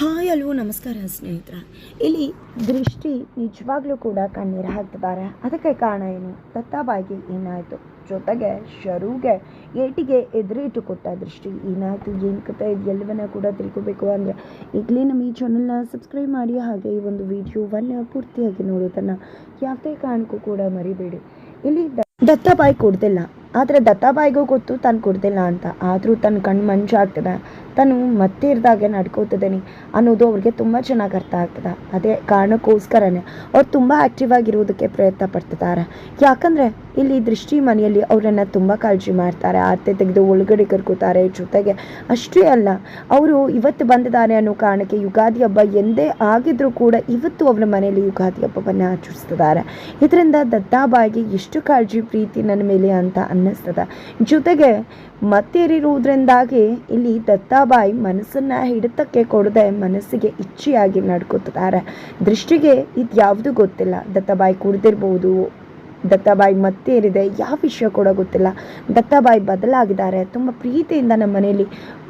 Hi ಅಲ್ವೋ, ನಮಸ್ಕಾರ ಸ್ನೇಹಿತರ. ಇಲ್ಲಿ ದೃಷ್ಟಿ ನಿಜವಾಗ್ಲೂ ಕೂಡ ಕಣ್ಣೀರು ಹಾಕ್ತಿದ್ದಾರೆ. ಅದಕ್ಕೆ ಕಾರಣ ಏನು? ದತ್ತಾಬಾಯಿಗೆ ಏನಾಯಿತು? ಜೊತೆಗೆ ಶರುಗೆ ಏಟಿಗೆ ಎದುರಿಟ್ಟು ಕೊಟ್ಟ ದೃಷ್ಟಿ ಏನಾಯಿತು? ಏನು ಕತೆ ಎಲ್ಲವನ್ನ ಕೂಡ ತಿಳ್ಕೊಬೇಕು ಅಂದರೆ ಈಗಲೇ ನಮ್ಮ ಈ ಚಾನಲ್ನ ಸಬ್ಸ್ಕ್ರೈಬ್ ಮಾಡಿ, ಹಾಗೆ ಈ ಒಂದು ವಿಡಿಯೋವನ್ನು ಪೂರ್ತಿಯಾಗಿ ನೋಡೋದನ್ನು ಯಾವುದೇ ಕಾರಣಕ್ಕೂ ಕೂಡ ಮರಿಬೇಡಿ. ಇಲ್ಲಿ ದತ್ತಾಬಾಯಿ ಕೊಡ್ತಿಲ್ಲ. ಆದರೆ ದತ್ತಾಬಾಯಿಗೂ ಗೊತ್ತು, ತಾನು ಕೊಡ್ತಿಲ್ಲ ಅಂತ. ಆದರೂ ತನ್ನ ಕಣ್ಣು ಮಂಜಾಗ್ತದೆ ತಾನು ಮತ್ತೆ ಇರ್ದಾಗೆ ನಡ್ಕೋತಿದ್ದೀನಿ ಅನ್ನೋದು ಅವ್ರಿಗೆ ತುಂಬ ಚೆನ್ನಾಗಿ ಅರ್ಥ ಆಗ್ತದೆ. ಅದೇ ಕಾರಣಕ್ಕೋಸ್ಕರನೇ. ಅವ್ರು ತುಂಬ ಆ್ಯಕ್ಟಿವ್ ಆಗಿರೋದಕ್ಕೆ ಪ್ರಯತ್ನ ಪಡ್ತಿದ್ದಾರೆ. ಯಾಕಂದರೆ ಇಲ್ಲಿ ದೃಷ್ಟಿ ಮನೆಯಲ್ಲಿ ಅವರನ್ನು ತುಂಬ ಕಾಳಜಿ ಮಾಡ್ತಾರೆ ಆತೆ ತೆಗೆದು ಒಳಗಡೆ ಕರ್ಕೋತಾರೆ, ಜೊತೆಗೆ ಅಷ್ಟೇ ಅಲ್ಲ, ಅವರು ಇವತ್ತು ಬಂದಿದ್ದಾರೆ ಅನ್ನೋ ಕಾರಣಕ್ಕೆ ಯುಗಾದಿ ಹಬ್ಬ ಎಂದೇ ಆಗಿದ್ರೂ ಕೂಡ ಇವತ್ತು ಅವರ ಮನೆಯಲ್ಲಿ ಯುಗಾದಿ ಹಬ್ಬವನ್ನು ಆಚರಿಸ್ತಿದ್ದಾರೆ. ಇದರಿಂದ ದತ್ತಾಬಾಯಿಗೆ ಎಷ್ಟು ಕಾಳಜಿ, ಪ್ರೀತಿ ನನ್ನ ಮೇಲೆ ಅಂತ ಅನ್ನಿಸ್ತದೆ. ಜೊತೆಗೆ ಮತ್ತೇರಿರುವುದರಿಂದಾಗಿ ಇಲ್ಲಿ ದತ್ತಾಬಾಯಿ ಮನಸ್ಸನ್ನು ಹಿಡಿತಕ್ಕೆ ಕೊಡದೆ ಮನಸ್ಸಿಗೆ ಇಚ್ಛೆಯಾಗಿ ನಡ್ಕೋತಿದ್ದಾರೆ. ದೃಷ್ಟಿಗೆ ಇದು ಯಾವುದು ಗೊತ್ತಿಲ್ಲ. ದತ್ತಾಬಾಯಿ ಕುಡ್ದಿರ್ಬೋದು ದತ್ತಾಬಾಯಿ ಮತ್ತೇರಿದೆ ಯಾವ ವಿಷಯ ಕೂಡ ಗೊತ್ತಿಲ್ಲ. ದತ್ತಾಬಾಯಿ ಬದಲಾಗಿದ್ದಾರೆ. ತುಂಬ ಪ್ರೀತಿಯಿಂದ ನಮ್ಮ ಮನೆಯಲ್ಲಿ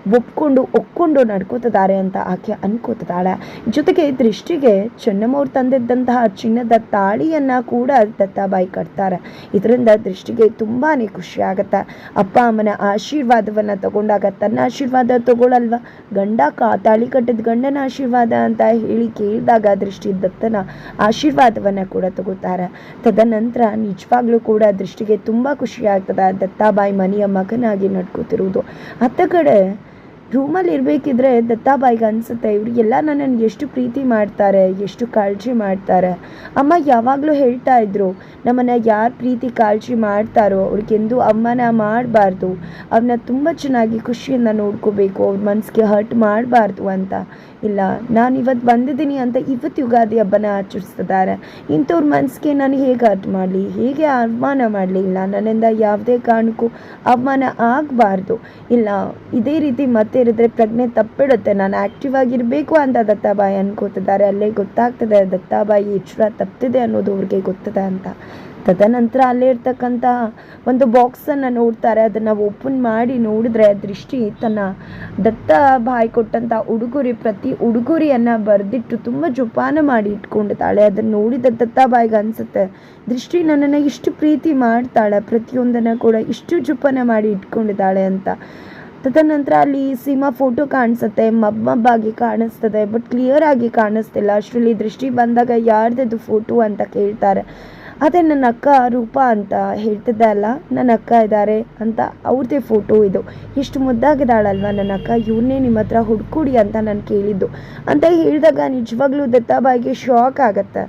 ಒಪ್ಕೊಂಡು ಒಕ್ಕೊಂಡು ನಡ್ಕೋತಿದ್ದಾರೆ ಅಂತ ಆಕೆ ಅನ್ಕೋತಿದ್ದಾಳೆ. ಜೊತೆಗೆ ದೃಷ್ಟಿಗೆ ಚೆನ್ನಮ್ಮವ್ರು ತಂದಿದ್ದಂತಹ ಚಿನ್ನದ ತಾಳಿಯನ್ನು ಕೂಡ ದತ್ತಾಬಾಯಿ ಕಟ್ತಾರೆ. ಇದರಿಂದ ದೃಷ್ಟಿಗೆ ತುಂಬಾ ಖುಷಿ ಅಪ್ಪ ಅಮ್ಮನ ಆಶೀರ್ವಾದವನ್ನು ತಗೊಂಡಾಗ ತನ್ನ ಆಶೀರ್ವಾದ ತಗೊಳ್ಳಲ್ವ ಗಂಡ ಕಾ, ತಾಳಿ ಕಟ್ಟಿದ ಗಂಡನ ಆಶೀರ್ವಾದ ಅಂತ ಹೇಳಿ ಕೇಳಿದಾಗ ದೃಷ್ಟಿ ದತ್ತನ ಆಶೀರ್ವಾದವನ್ನು ಕೂಡ ತಗೋತಾರೆ. ತದನಂತರ ನಿಜವಾಗ್ಲೂ ಕೂಡ ದೃಷ್ಟಿಗೆ ತುಂಬ ಖುಷಿ ಆಗ್ತದೆ ದತ್ತಾಬಾಯಿ ಮನೆಯ ಮಗನಾಗಿ ನಡ್ಕೋತಿರುವುದು ಅತ್ತ ಕಡೆ ರೂಮಲ್ಲಿ ಇರಬೇಕಿದ್ರೆ ದತ್ತಾಬಾಯಿಗೆ ಅನಿಸುತ್ತೆ, ಇವರಿಗೆಲ್ಲ ನನ್ನನ್ನು ಎಷ್ಟು ಪ್ರೀತಿ ಮಾಡ್ತಾರೆ, ಎಷ್ಟು ಕಾಳಜಿ ಮಾಡ್ತಾರೆ. ಅಮ್ಮ ಯಾವಾಗಲೂ ಹೇಳ್ತಾ ಇದ್ರು, ನಮ್ಮನ್ನು ಯಾರು ಪ್ರೀತಿ ಕಾಳಜಿ ಮಾಡ್ತಾರೋ ಅವ್ರಿಗೆಂದು ಅಮ್ಮನ ಮಾಡಬಾರ್ದು. ಅವನ್ನ ತುಂಬ ಚೆನ್ನಾಗಿ ಖುಷಿಯಿಂದ ನೋಡ್ಕೋಬೇಕು, ಅವ್ರ ಮನಸ್ಸಿಗೆ ಹರ್ಟ್ ಮಾಡಬಾರ್ದು ಅಂತ. ಇಲ್ಲ, ನಾನು ಇವತ್ತು ಬಂದಿದ್ದೀನಿ ಅಂತ ಇವತ್ತು ಯುಗಾದಿ ಹಬ್ಬನ ಆಚರಿಸ್ತಿದ್ದಾರೆ. ಇಂಥವ್ರ ಮನಸ್ಸಿಗೆ ನಾನು ಹೇಗೆ ಹರ್ಟ್ ಮಾಡಲಿ, ಹೇಗೆ ಅವಮಾನ ಮಾಡಲಿ? ಇಲ್ಲ, ನನ್ನಿಂದ ಯಾವುದೇ ಕಾರಣಕ್ಕೂ ಅವಮಾನ ಆಗಬಾರ್ದು. ಇಲ್ಲ, ಇದೇ ರೀತಿ ಮತ್ತೆ ಇರಿದ್ರೆ ಪ್ರಜ್ಞೆ ತಪ್ಪಿಡುತ್ತೆ. ನಾನು ಆಕ್ಟಿವ್ ಆಗಿರಬೇಕು ಅಂತ ದತ್ತಾಬಾಯಿ ಅನ್ಕೋತಿದ್ದಾರೆ. ಅಲ್ಲೇ ಗೊತ್ತಾಗ್ತದೆ, ದತ್ತಾಬಾಯಿ ಎಚ್ಚರ ತಪ್ಪಿದೆ ಅನ್ನೋದು ಅವ್ರಿಗೆ ಗೊತ್ತದೆ ಅಂತ. ತದನಂತರ ಅಲ್ಲೇ ಇರ್ತಕ್ಕಂಥ ಒಂದು ಬಾಕ್ಸನ್ನು ನೋಡ್ತಾರೆ. ಅದನ್ನು ಓಪನ್ ಮಾಡಿ ನೋಡಿದ್ರೆ ದೃಷ್ಟಿ ತನ್ನ ದತ್ತ ಬಾಯಿ ಕೊಟ್ಟಂಥ ಉಡುಗೊರೆ, ಪ್ರತಿ ಉಡುಗೊರೆಯನ್ನು ಬರೆದಿಟ್ಟು ತುಂಬ ಜೋಪಾನ ಮಾಡಿ ಇಟ್ಕೊಂಡಿದ್ದಾಳೆ. ಅದನ್ನು ನೋಡಿದ ದತ್ತಾಬಾಯಿಗೆ ಅನಿಸುತ್ತೆ, ದೃಷ್ಟಿ ನನ್ನನ್ನು ಇಷ್ಟು ಪ್ರೀತಿ ಮಾಡ್ತಾಳೆ. ಪ್ರತಿಯೊಂದನ್ನು ಕೂಡ ಇಷ್ಟು ಜೋಪಾನ ಮಾಡಿ ಇಟ್ಕೊಂಡಿದ್ದಾಳೆ ಅಂತ. ತದನಂತರ ಅಲ್ಲಿ ಸಿಂಹ ಫೋಟೋ ಕಾಣಿಸುತ್ತೆ, ಮಬ್ ಮಬ್ಬಾಗಿ ಕಾಣಿಸ್ತದೆ ಬಟ್ ಕ್ಲಿಯರ್ ಆಗಿ ಕಾಣಿಸ್ತಿಲ್ಲ. ಅಷ್ಟರಲ್ಲಿ ದೃಷ್ಟಿ ಬಂದಾಗ ಯಾರ್ದದು ಫೋಟೋ ಅಂತ ಕೇಳ್ತಾರೆ. ಅದೇ ನನ್ನ ಅಕ್ಕ ರೂಪ ಅಂತ ಹೇಳ್ತಿದ್ದೆ ಅಲ್ಲ, ನನ್ನ ಅಕ್ಕ ಇದ್ದಾರೆ ಅಂತ ಅವ್ರದ್ದೇ ಫೋಟೋ ಇದು. ಎಷ್ಟು ಮುದ್ದಾಗಿದ್ದಾಳಲ್ವ ನನ್ನ ಅಕ್ಕ ಇವನ್ನೇ ನಿಮ್ಮ ಹತ್ರ ಹುಡ್ಕೊಡಿ ಅಂತ ನಾನು ಕೇಳಿದ್ದು. ಅಂತ ಹೇಳಿದಾಗ ನಿಜವಾಗ್ಲೂ ದತ್ತಾಬಾಯಿಗೆ ಶಾಕ್ ಆಗುತ್ತೆ.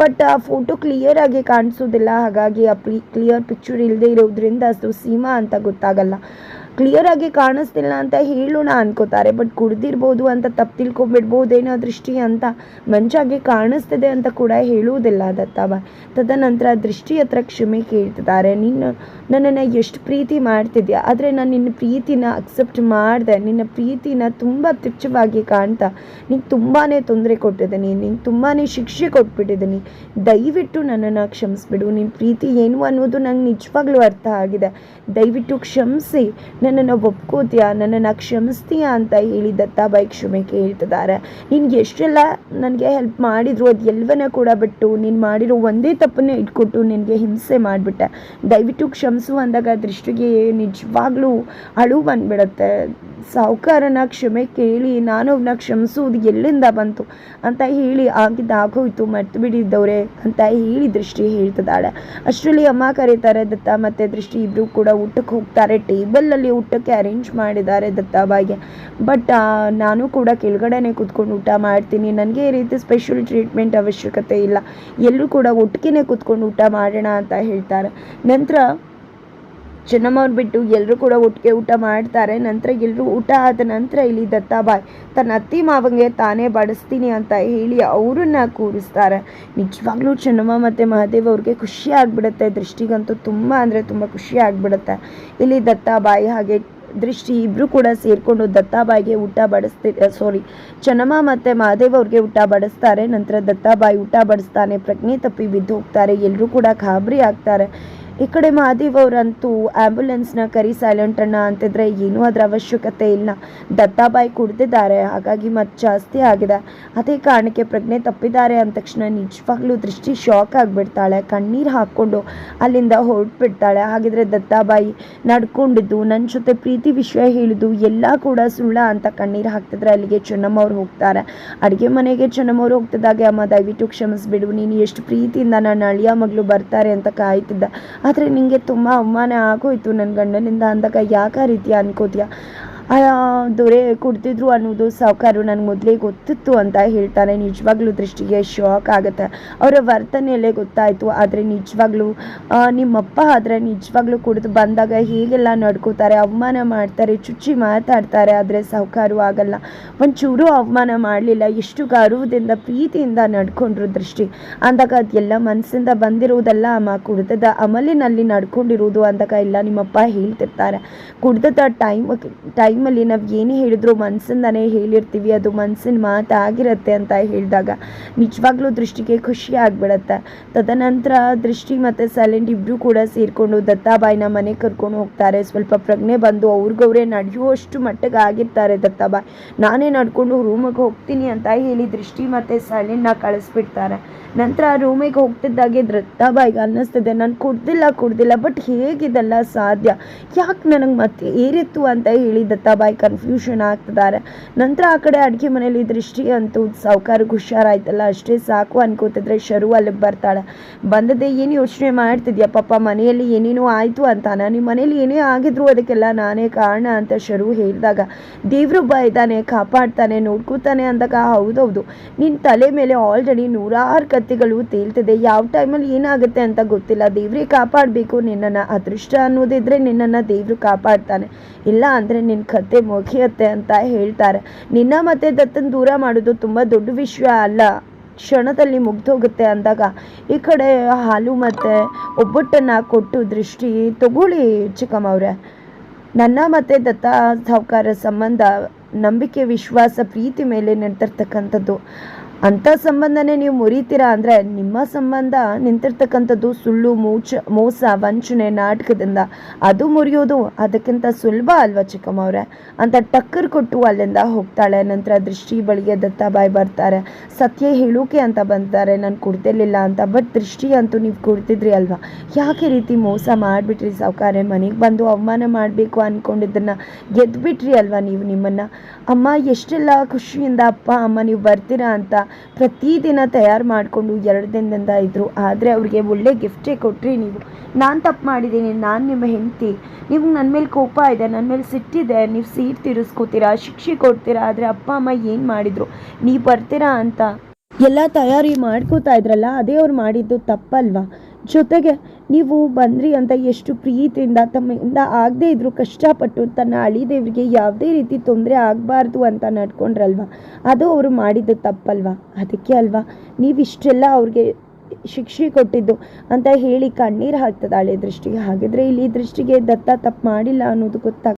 ಬಟ್ ಆ ಫೋಟೋ ಕ್ಲಿಯರ್ ಆಗಿ ಕಾಣಿಸೋದಿಲ್ಲ, ಹಾಗಾಗಿ ಆ ಕ್ಲಿಯರ್ ಪಿಕ್ಚರ್ ಇಲ್ಲದೆ ಇರೋದ್ರಿಂದ ಅದು ಸೀಮಾ ಅಂತ ಗೊತ್ತಾಗಲ್ಲ. ಕ್ಲಿಯರ್ ಆಗಿ ಕಾಣಿಸ್ತಿಲ್ಲ ಅಂತ ಹೇಳೋಣ ಅನ್ಕೋತಾರೆ. ಬಟ್ ಕುಡ್ದಿರ್ಬೋದು ಅಂತ, ತಪ್ಪು ತಿಳ್ಕೊಬಿಡ್ಬೋದೇನೋ ದೃಷ್ಟಿ ಅಂತ ಮಂಚಾಗಿ ಕಾಣಿಸ್ತಿದೆ ಅಂತ ಕೂಡ ಹೇಳುವುದಿಲ್ಲ ದತ್ತಾಬಾಯಿ ತದನಂತರ ದೃಷ್ಟಿ ಹತ್ರ ಕ್ಷಮೆ ಕೇಳ್ತಿದ್ದಾರೆ. ನೀನು ನನ್ನನ್ನು ಎಷ್ಟು ಪ್ರೀತಿ ಮಾಡ್ತಿದ್ಯಾ? ಆದರೆ ನಾನು ನಿನ್ನ ಪ್ರೀತಿನ ಅಕ್ಸೆಪ್ಟ್ ಮಾಡಿದೆ. ನಿನ್ನ ಪ್ರೀತಿನ ತುಂಬ ತುಚ್ಛವಾಗಿ ಕಾಣ್ತಾ ನೀನು ತುಂಬಾ ತೊಂದರೆ ಕೊಟ್ಟಿದ್ದೀನಿ. ನೀನು ತುಂಬಾ ಶಿಕ್ಷೆ ಕೊಟ್ಬಿಟ್ಟಿದ್ದೀನಿ. ದಯವಿಟ್ಟು ನನ್ನನ್ನು ಕ್ಷಮಿಸ್ಬಿಡು. ನಿನ್ನ ಪ್ರೀತಿ ಏನು ಅನ್ನೋದು ನಂಗೆ ನಿಜವಾಗ್ಲೂ ಅರ್ಥ ಆಗಿದೆ. ದಯವಿಟ್ಟು ಕ್ಷಮಿಸಿ. ನನ್ನನ್ನು ಒಪ್ಕೋತೀಯಾ, ನನ್ನನ್ನು ಕ್ಷಮಿಸ್ತೀಯಾ ಅಂತ ಹೇಳಿ ದತ್ತಾಬಾಯಿ ಕ್ಷಮೆ ಕೇಳ್ತಿದ್ದಾರೆ. ನಿನ್ಗೆ ಎಷ್ಟೆಲ್ಲ ನನಗೆ ಹೆಲ್ಪ್ ಮಾಡಿದ್ರು, ಅದು ಎಲ್ಲವನ್ನ ಕೂಡ ಬಿಟ್ಟು ನೀನು ಮಾಡಿರೋ ಒಂದೇ ತಪ್ಪನ್ನೇ ಇಟ್ಕೊಟ್ಟು ನಿನಗೆ ಹಿಂಸೆ ಮಾಡಿಬಿಟ್ಟೆ. ದಯವಿಟ್ಟು ಕ್ಷಮಿಸು ಅಂದಾಗ ದೃಷ್ಟಿಗೆ ನಿಜವಾಗ್ಲೂ ಅಳು ಬಂದ್ಬಿಡುತ್ತೆ. ಸಾಹುಕಾರನ ಕ್ಷಮೆ ಕೇಳಿ, ನಾನು ಅವನ್ನ ಕ್ಷಮಿಸೋದು ಎಲ್ಲಿಂದ ಬಂತು? ಅಂತ ಹೇಳಿ ಆಗಿದ್ದು ಆಗೋಯ್ತು, ಮರ್ತು ಬಿಡಿದ್ದವ್ರೆ ಅಂತ ಹೇಳಿ ದೃಷ್ಟಿ ಹೇಳ್ತದಾಳೆ ಅಷ್ಟರಲ್ಲಿ ಅಮ್ಮ ಕರೀತಾರೆ, ದತ್ತ ಮತ್ತು ದೃಷ್ಟಿ ಇಬ್ಬರು ಕೂಡ ಊಟಕ್ಕೆ ಹೋಗ್ತಾರೆ. ಟೇಬಲಲ್ಲಿ ಊಟಕ್ಕೆ ಅರೇಂಜ್ ಮಾಡಿದ್ದಾರೆ ದತ್ತಾಬಾಯಿಗೆ ಬಟ್ ನಾನು ಕೂಡ ಕೆಳಗಡೆನೆ ಕೂತ್ಕೊಂಡು ಊಟ ಮಾಡ್ತೀನಿ. ನನಗೆ ಈ ರೀತಿ ಸ್ಪೆಷಲ್ ಟ್ರೀಟ್ಮೆಂಟ್ ಅವಶ್ಯಕತೆ ಇಲ್ಲ. ಎಲ್ಲರೂ ಕೂಡ ಒಟ್ಟಿಗೆ ಕೂತ್ಕೊಂಡು ಊಟ ಮಾಡೋಣ ಅಂತ ಹೇಳ್ತಾರೆ. ನಂತರ ಚೆನ್ನಮ್ಮವ್ರು ಬಿಟ್ಟು ಎಲ್ಲರೂ ಕೂಡ ಒಟ್ಟಿಗೆ ಊಟ ಮಾಡ್ತಾರೆ. ನಂತರ ಎಲ್ಲರೂ ಊಟ ಆದ ನಂತರ ಇಲ್ಲಿ ದತ್ತಾಬಾಯಿ ತನ್ನ ಅತ್ತಿ ಮಾವಂಗೆ ತಾನೇ ಬಡಿಸ್ತೀನಿ ಅಂತ ಹೇಳಿ ಅವರನ್ನ ಕೂರಿಸ್ತಾರೆ. ನಿಜವಾಗ್ಲೂ ಚೆನ್ನಮ್ಮ ಮತ್ತು ಮಹಾದೇವ್ ಅವ್ರಿಗೆ ಖುಷಿ ಆಗಿಬಿಡುತ್ತೆ. ದೃಷ್ಟಿಗಂತೂ ತುಂಬ ಅಂದರೆ ತುಂಬ ಖುಷಿ ಆಗಿಬಿಡುತ್ತೆ. ಇಲ್ಲಿ ದತ್ತಾಬಾಯಿ ಹಾಗೆ ದೃಷ್ಟಿ ಇಬ್ಬರು ಕೂಡ ಸೇರಿಕೊಂಡು ದತ್ತಾಬಾಯಿಗೆ ಊಟ ಬಡಿಸ್ತಿ ಸಾರಿ ಚೆನ್ನಮ್ಮ ಮತ್ತು ಮಹಾದೇವ್ ಅವ್ರಿಗೆ ಊಟ ಬಡಿಸ್ತಾರೆ. ನಂತರ ದತ್ತಾಬಾಯಿ ಊಟ ಬಡಿಸ್ತಾನೆ. ಪ್ರಜ್ಞೆ ತಪ್ಪಿ ಬಿದ್ದು ಹೋಗ್ತಾರೆ. ಎಲ್ಲರೂ ಕೂಡ ಗಾಬರಿ ಆಗ್ತಾರೆ. ಈ ಕಡೆ ಮಹಾದೇವ್ ಅವರಂತೂ ಆ್ಯಂಬುಲೆನ್ಸ್ನ ಕರಿ ಸೈಲೆಂಟ್ ಅಣ್ಣ ಅಂತಿದ್ರೆ ಏನೂ ಅದರ ಅವಶ್ಯಕತೆ ಇಲ್ಲ. ದತ್ತಾಬಾಯಿ ಕುಡ್ದಿದ್ದಾರೆ, ಹಾಗಾಗಿ ಮತ್ತೆ ಜಾಸ್ತಿ ಆಗಿದೆ. ಅದೇ ಕಾರಣಕ್ಕೆ ಪ್ರಜ್ಞೆ ತಪ್ಪಿದ್ದಾರೆ ಅಂದ ತಕ್ಷಣ ನಿಜವಾಗ್ಲೂ ದೃಷ್ಟಿ ಶಾಕ್ ಆಗಿಬಿಡ್ತಾಳೆ. ಕಣ್ಣೀರು ಹಾಕ್ಕೊಂಡು ಅಲ್ಲಿಂದ ಹೊರಟ್ಬಿಡ್ತಾಳೆ. ಹಾಗಿದ್ರೆ ದತ್ತಾಬಾಯಿ ನಡ್ಕೊಂಡಿದ್ದು ನನ್ನ ಜೊತೆ ಪ್ರೀತಿ ವಿಷಯ ಹೇಳಿದ್ದು, ಎಲ್ಲ ಕೂಡ ಸುಳ್ಳ ಅಂತ ಕಣ್ಣೀರು ಹಾಕ್ತಿದ್ರೆ ಅಲ್ಲಿಗೆ ಚೆನ್ನಮ್ಮ ಅವ್ರು ಹೋಗ್ತಾರೆ. ಅಡುಗೆ ಮನೆಗೆ ಚೆನ್ನಮ್ಮ ಅವ್ರು ಹೋಗ್ತಿದ್ದಾಗೆ, ಅಮ್ಮ, ದಯವಿಟ್ಟು ಕ್ಷಮಿಸ್ಬಿಡು. ನೀನು ಎಷ್ಟು ಪ್ರೀತಿಯಿಂದ ನನ್ನ ಅಳಿಯ ಮಗಳು ಬರ್ತಾರೆ ಅಂತ ಕಾಯ್ತಿದ್ದ. ಆದರೆ ನಿನಗೆ ತುಂಬ ಅವಮಾನ ಆಗೋಯ್ತು ನನ್ನ ಗಂಡನಿಂದ ಅಂದಾಗ ಯಾಕೆ ಆ ರೀತಿ ಅನ್ಕೋತೀಯ? ದೊರೆ ಕೊಡ್ತಿದ್ರು ಅನ್ನೋದು ಸಾವುಕಾರು ನನಗೆ ಮೊದಲೇ ಗೊತ್ತಿತ್ತು ಅಂತ ಹೇಳ್ತಾರೆ. ನಿಜವಾಗ್ಲೂ ದೃಷ್ಟಿಗೆ ಶಾಕ್ ಆಗುತ್ತೆ. ಅವರ ವರ್ತನೆಯಲ್ಲೇ ಗೊತ್ತಾಯಿತು. ಆದರೆ ನಿಜವಾಗ್ಲೂ ನಿಮ್ಮಪ್ಪ ಆದರೆ ನಿಜವಾಗ್ಲೂ ಕುಡಿದು ಬಂದಾಗ ಹೇಗೆಲ್ಲ ನಡ್ಕೋತಾರೆ? ಅವಮಾನ ಮಾಡ್ತಾರೆ, ಚುಚ್ಚಿ ಮಾತಾಡ್ತಾರೆ. ಆದರೆ ಸಾವುಕಾರು ಆಗಲ್ಲ. ಒಂಚೂರು ಅವಮಾನ ಮಾಡಲಿಲ್ಲ. ಎಷ್ಟು ಗೌರವದಿಂದ, ಪ್ರೀತಿಯಿಂದ ನಡ್ಕೊಂಡ್ರು ದೃಷ್ಟಿ. ಅಂದಾಗ ಅದೆಲ್ಲ ಮನಸ್ಸಿಂದ ಬಂದಿರುವುದಲ್ಲ ಅಮ್ಮ. ಕುಡಿದದ ಅಮಲಿನಲ್ಲಿ ನಡ್ಕೊಂಡಿರುವುದು ಅಂದಾಗ ಎಲ್ಲ ನಿಮ್ಮಪ್ಪ ಹೇಳ್ತಿರ್ತಾರೆ. ಕುಡ್ದದ ಟೈಮ್ ಟೈಮ್ ಟೈಮಲ್ಲಿ ನಾವು ಏನೇ ಹೇಳಿದ್ರು ಮನಸ್ಸಿಂದನೇ ಹೇಳಿರ್ತೀವಿ, ಅದು ಮನಸ್ಸಿನ ಮಾತಾಗಿರುತ್ತೆ ಅಂತ ಹೇಳಿದಾಗ ನಿಜವಾಗ್ಲೂ ದೃಷ್ಟಿಗೆ ಖುಷಿ ಆಗಿಬಿಡತ್ತೆ. ತದನಂತರ ದೃಷ್ಟಿ ಮತ್ತು ಸೈಲೆಂಟ್ ಇಬ್ಬರು ಕೂಡ ಸೇರಿಕೊಂಡು ದತ್ತಾಬಾಯಿನ ಮನೆ ಕರ್ಕೊಂಡು ಹೋಗ್ತಾರೆ. ಸ್ವಲ್ಪ ಪ್ರಜ್ಞೆ ಬಂದು ಅವ್ರಿಗವ್ರೇ ನಡೆಯುವಷ್ಟು ಮಟ್ಟಿಗೆ ಆಗಿರ್ತಾರೆ ದತ್ತಾಬಾಯಿ. ನಾನೇ ನಡ್ಕೊಂಡು ರೂಮಿಗೆ ಹೋಗ್ತೀನಿ ಅಂತ ಹೇಳಿ ದೃಷ್ಟಿ ಮತ್ತು ಸೈಲೆಂಟ್ನ ಕಳಿಸ್ಬಿಡ್ತಾರೆ. ನಂತರ ರೂಮಿಗೆ ಹೋಗ್ತಿದ್ದಾಗೆ ದತ್ತಾಬಾಯಿಗೆ ಅನ್ನಿಸ್ತದೆ, ನಾನು ಕುಡ್ದಿಲ್ಲ ಕುಡ್ದಿಲ್ಲ, ಬಟ್ ಹೇಗಿದೆಲ್ಲ ಸಾಧ್ಯ? ಯಾಕೆ ನನಗೆ ಮತ್ತೆ ಏರಿತ್ತು? ಅಂತ ಹೇಳಿ ದತ್ತಾಬಾಯಿ ಕನ್ಫ್ಯೂಷನ್ ಆಗ್ತಿದ್ದಾರೆ. ನಂತರ ಆ ಕಡೆ ಅಡುಗೆ ಮನೇಲಿ ದೃಷ್ಟಿ ಅಂತೂ ಸಾವುಕಾರಕ್ಕೆ ಹುಷಾರಾಯ್ತಲ್ಲ, ಅಷ್ಟೇ ಸಾಕು ಅನ್ಕೋತಿದ್ರೆ ಶರು ಅಲ್ಲಿಗೆ ಬರ್ತಾಳೆ. ಬಂದದ್ದೇ ಏನು ಯೋಚನೆ ಮಾಡ್ತಿದ್ಯಾ ಪಾಪ, ಮನೆಯಲ್ಲಿ ಏನೇನೋ ಆಯಿತು ಅಂತಾನ? ನಿಮ್ಮ ಮನೇಲಿ ಏನೇ ಆಗಿದ್ರು ಅದಕ್ಕೆಲ್ಲ ನಾನೇ ಕಾರಣ ಅಂತ ಶರು ಹೇಳಿದಾಗ ದೇವ್ರೊಬ್ಬ ಇದ್ದಾನೆ, ಕಾಪಾಡ್ತಾನೆ, ನೋಡ್ಕೋತಾನೆ ಅಂದಾಗ, ಹೌದೌದು. ನಿನ್ನ ತಲೆ ಮೇಲೆ ಆಲ್ರೆಡಿ ನೂರಾರು ಕತ್ತಿಗಳು ತೇಲ್ತಿದೆ, ಯಾವ ಟೈಮಲ್ಲಿ ಏನಾಗುತ್ತೆ ಅಂತ ಗೊತ್ತಿಲ್ಲ. ದೇವ್ರೇ ಕಾಪಾಡಬೇಕು ನಿನ್ನನ್ನು. ಅದೃಷ್ಟ ಅನ್ನೋದಿದ್ರೆ ನಿನ್ನನ್ನು ದೇವರು ಕಾಪಾಡ್ತಾನೆ. ಇಲ್ಲ ಅಂದರೆ ನಿನ್ನ ಕತೆ ಮುಗಿಯುತ್ತೆ ಅಂತ ಹೇಳ್ತಾರೆ. ನಿನ್ನ ಮತ್ತೆ ದತ್ತನ ದೂರ ಮಾಡೋದು ತುಂಬ ದೊಡ್ಡ ವಿಷಯ ಅಲ್ಲ. ಕ್ಷಣದಲ್ಲಿ ಮುಗ್ದೋಗುತ್ತೆ ಅಂದಾಗ ಈ ಕಡೆ ಹಾಲು ಮತ್ತೆ ಒಬ್ಬಟ್ಟನ್ನು ಕೊಟ್ಟು ದೃಷ್ಟಿ ತಗೊಳ್ಳಿ ಚಿಕ್ಕಮ್ಮವ್ರೆ ನನ್ನ ಮತ್ತೆ ದತ್ತ ಸಾಹುಕಾರ ಸಂಬಂಧ ನಂಬಿಕೆ, ವಿಶ್ವಾಸ, ಪ್ರೀತಿ ಮೇಲೆ ನಿಂತಿರ್ತಕ್ಕಂಥದ್ದು ಅಂಥ ಸಂಬಂಧನೇ ನೀವು ಮುರಿತೀರಾ ಅಂದರೆ ನಿಮ್ಮ ಸಂಬಂಧ ನಿಂತಿರ್ತಕ್ಕಂಥದ್ದು ಸುಳ್ಳು, ಮೂಚ, ಮೋಸ, ವಂಚನೆ, ನಾಟಕದಿಂದ ಅದು ಮುರಿಯೋದು ಅದಕ್ಕಿಂತ ಸುಲಭ ಅಲ್ವಾ ಚಿಕ್ಕಮ್ಮವ್ರೆ ಅಂತ ಟಕ್ಕರ್ ಕೊಟ್ಟು ಅಲ್ಲಿಂದ ಹೋಗ್ತಾಳೆ. ನಂತರ ದೃಷ್ಟಿ ಬಳಿಗೆ ದತ್ತಾಬಾಯಿ ಬರ್ತಾರೆ. ಸತ್ಯ ಹೇಳೋಕೆ ಅಂತ ಬಂತಾರೆ ನಾನು ಕೊಡ್ತಿರ್ಲಿಲ್ಲ ಅಂತ. ಬಟ್ ದೃಷ್ಟಿ ಅಂತೂ ನೀವು ಕೊಡ್ತಿದ್ರಿ ಅಲ್ವಾ? ಯಾಕೆ ರೀತಿ ಮೋಸ ಮಾಡಿಬಿಟ್ರಿ ಸಾವುಕಾರೆ? ಮನೆಗೆ ಬಂದು ಅವಮಾನ ಮಾಡಬೇಕು ಅಂದ್ಕೊಂಡಿದ್ದನ್ನು ಗೆದ್ದುಬಿಟ್ರಿ ಅಲ್ವಾ ನೀವು ನಿಮ್ಮನ್ನು? ಅಮ್ಮ, ಎಷ್ಟೆಲ್ಲ ಖುಷಿಯಿಂದ ಅಪ್ಪ, ಅಮ್ಮ ನೀವು ಬರ್ತೀರಾ ಅಂತ ಪ್ರತಿದಿನ ತಯಾರು ಮಾಡಿಕೊಂಡು ಎರಡು ದಿನದಿಂದ ಇದ್ದರು ಆದರೆ ಅವ್ರಿಗೆ ಒಳ್ಳೆ ಗಿಫ್ಟೇ ಕೊಟ್ರಿ ನೀವು. ನಾನು ತಪ್ಪು ಮಾಡಿದ್ದೀನಿ, ನಾನು ನಿಮ್ಮ ಹೆಂಡತಿ. ನಿಮ್ಗೆ ನನ್ನ ಮೇಲೆ ಕೋಪ ಇದೆ ನನ್ನ ಮೇಲೆ ಸಿಟ್ಟಿದೆ, ನೀವು ಸೀಟ್ ತಿರುಸ್ಕೋತೀರಾ, ಶಿಕ್ಷೆ ಕೊಡ್ತೀರಾ, ಆದರೆ ಅಪ್ಪ, ಅಮ್ಮ ಏನು ಮಾಡಿದರು? ನೀವು ಬರ್ತೀರಾ ಅಂತ? ಎಲ್ಲ ತಯಾರಿ ಮಾಡ್ಕೋತಾ ಇದ್ರಲ್ಲ, ಅದೇ ಅವ್ರು ಮಾಡಿದ್ದು ತಪ್ಪಲ್ವಾ? ಜೊತೆಗೆ ನೀವು ಬಂದ್ರಿ ಅಂತ ಎಷ್ಟು ಪ್ರೀತಿಯಿಂದ ತಮ್ಮಿಂದ ಆಗದೇ ಇದ್ರು ಕಷ್ಟಪಟ್ಟು ತನ್ನ ಅಳಿದೇವ್ರಿಗೆ ಯಾವುದೇ ರೀತಿ ತೊಂದರೆ ಆಗಬಾರ್ದು ಅಂತ ನಡ್ಕೊಂಡ್ರಲ್ವಾ? ಅದು ಅವರು ಮಾಡಿದ್ದು ತಪ್ಪಲ್ವಾ? ಅದಕ್ಕೆ ಅಲ್ವಾ? ನೀವು ಇಷ್ಟೆಲ್ಲ ಅವ್ರಿಗೆ ಶಿಕ್ಷೆ ಕೊಟ್ಟಿದ್ದು ಅಂತ ಹೇಳಿ ಕಣ್ಣೀರು ಹಾಕ್ತದಾಳೆ ದೃಷ್ಟಿಗೆ. ಹಾಗಿದ್ರೆ ಇಲ್ಲಿ ದೃಷ್ಟಿಗೆ ದತ್ತ ತಪ್ಪು ಮಾಡಿಲ್ಲ ಅನ್ನೋದು ಗೊತ್ತಾಗ್ತದೆ.